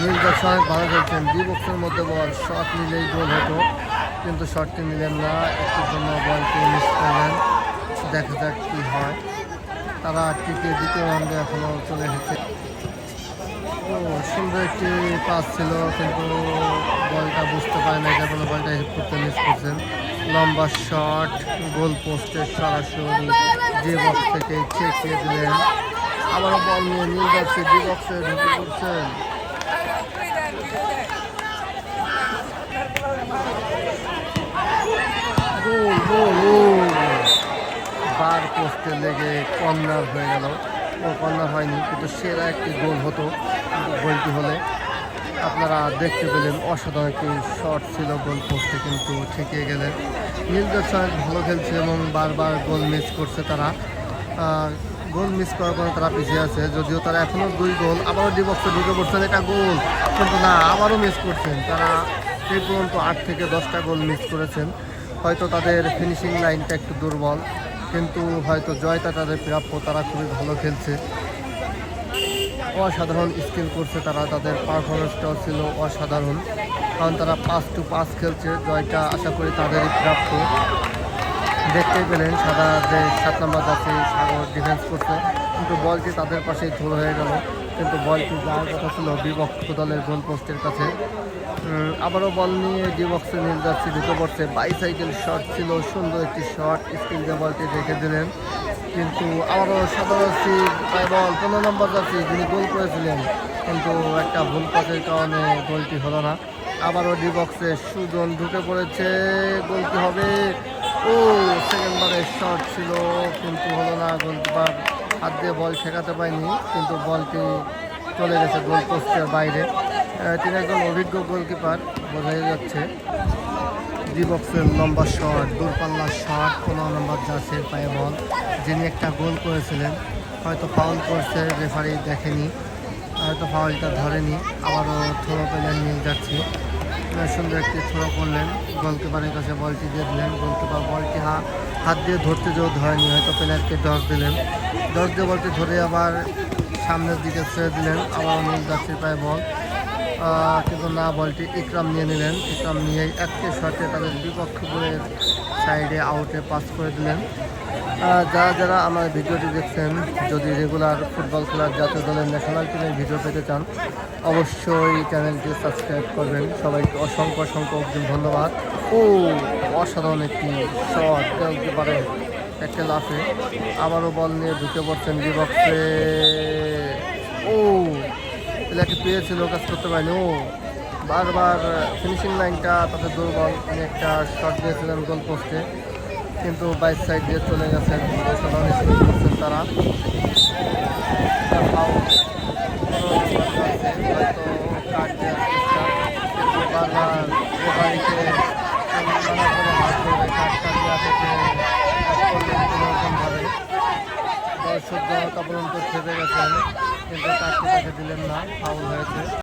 দর্শন অনেক ভালো খেলছেন। ডি বক্সের মধ্যে বল, শট নিলেই গোল হতো, কিন্তু শটটি নিলেন না। একটুর জন্য বলটি মিস করলেন। দেখা যাক কী হয়। তারা টিকে দ্বিতীয় রাউন্ডে এখনও চলে এসেছে। ও, সুন্দর একটি পাস ছিল, কিন্তু বলটা বুঝতে পারে না কোনো বলটা হিট করতে মিস করছেন। লম্বা শট গোল পোস্টে সরাসরি যে বক্স থেকে ছেঁকিয়ে দিলেন। আবারও বল নিয়ে নীল যাচ্ছে ডি বক্সে ঢুকে পড়ছেন গোল গোল গোল বার পোস্টে লেগে কর্নার হয়ে গেল। ও কর্নার হয়নি, কিন্তু সেরা একটি গোল হতো গোলটি হলে। আপনারা দেখতে পেলেন, অসাধারণ একটি শট ছিল গোল পোস্টে, কিন্তু ঠেকিয়ে গেলেন। নীলদের সঙ্গে ভালো খেলছে এবং বারবার গোল মিস করছে তারা। গোল মিস করার পরে তারা পিছিয়ে আছে, যদিও তারা এখনও দুই গোল, আবারও ডিবক্সে ঢুকে পড়ছেন এটা গোল। কিন্তু না, আবারও মিস করছেন। তারা এই পর্যন্ত আট থেকে দশটা গোল মিস করেছেন। হয়তো তাদের ফিনিশিং লাইনটা একটু দুর্বল। কিন্তু হয়তো জয়টা তাদের প্রাপ্য, তারা খুবই ভালো খেলছে। অসাধারণ স্কিল করছে তারা, তাদের পারফরমেন্সটাও ছিল অসাধারণ। কারণ তারা পাস টু পাস খেলছে, জয়টা আশা করি তাদেরই প্রাপ্য। দেখতে পেলেন, সাদা যে সাত নম্বর সাগর ডিফেন্স করছে, কিন্তু বলটি তাদের পাশেই ধুলো হয়ে গেল। কিন্তু বলটি যাওয়ার কথা ছিল বিভক্ত দলের গোল পোস্টের কাছে। আবারও বল নিয়ে ডিবক্সে নীল যাচ্ছে ঢুকে পড়ছে বাইসাইকেল শট ছিল, সুন্দর একটি শট স্কিল দিয়ে বলটি রেখে দিলেন। কিন্তু আবারও তাই বল, পনেরো নম্বর যাচ্ছি যিনি গোল করেছিলেন, কিন্তু একটা ভুল পাসের কারণে গোলটি হলো না। আবারও ডিবক্সে সুজন ঢুকে পড়েছে, গোলটি হবে। ও সেকেন্ড বারের শট ছিল, কিন্তু হলো না গোলকিপার হাত দিয়ে বল ঠেকাতে পায়নি কিন্তু বলটি চলে গেছে গোল পোস্টের বাইরে। তিনি একজন অভিজ্ঞ গোলকিপার বোঝাই যাচ্ছে ডি বক্সের লম্বা শট দূরপাল্লার শট পনেরো নম্বর জার্সির পায়ে বল। যিনি একটা গোল করেছিলেন, হয়তো ফাউল করছে রেফারি দেখেনি, হয়তো ফাউলটা ধরেনি, আবারও থ্রো পেলেন নিয়ে যাচ্ছি সুন্দর একটি থ্রো করলেন গোলকিপারের কাছে বলটি দিয়ে দিলেন, গোলকিপার বলটি হাত দিয়ে ধরতে যেও ধরেনি, হয়তো প্লেয়ারকে ডস দিলেন। ডস দিয়ে বলটি ধরে আবার সামনের দিকে ছেড়ে দিলেন আবার নীল যাচ্ছির পায়ে বল। কিন্তু না, বলটি ইকরাম নিয়ে নিলেন। ইকরাম নিয়ে একটি শটে তাদের বিপক্ষ গোলের সাইডে আউটে পাস করে দিলেন। যারা যারা আমার ভিডিওটি দেখছেন, যদি রেগুলার ফুটবল খেলার জাতীয় দলের ন্যাশনাল টিমের ভিডিও পেতে চান, অবশ্যই চ্যানেলটি সাবস্ক্রাইব করবেন। সবাইকে অসংখ্য অসংখ্য অগ্রিম ধন্যবাদ। ও, অসাধারণ একটি শট খেলতে পারে। একটা লাফে। আবারও বল নিয়ে ঢুকে পড়ছেন বিপক্ষে ও প্লেয়ারটি পেয়েছিল কাজ করতে পারেনি। ও, বারবার ফিনিশিং লাইনটা তাদের দুর্বল। একটা শট দিয়েছিলেন গোল পোস্টে কিন্তু বাইশ সাইড দিয়ে চলে করছেন তারা দর্শক জনতা পর্যন্ত খেপে গেছেন কিন্তু তাকে দিলেন না ফাউল হয়েছে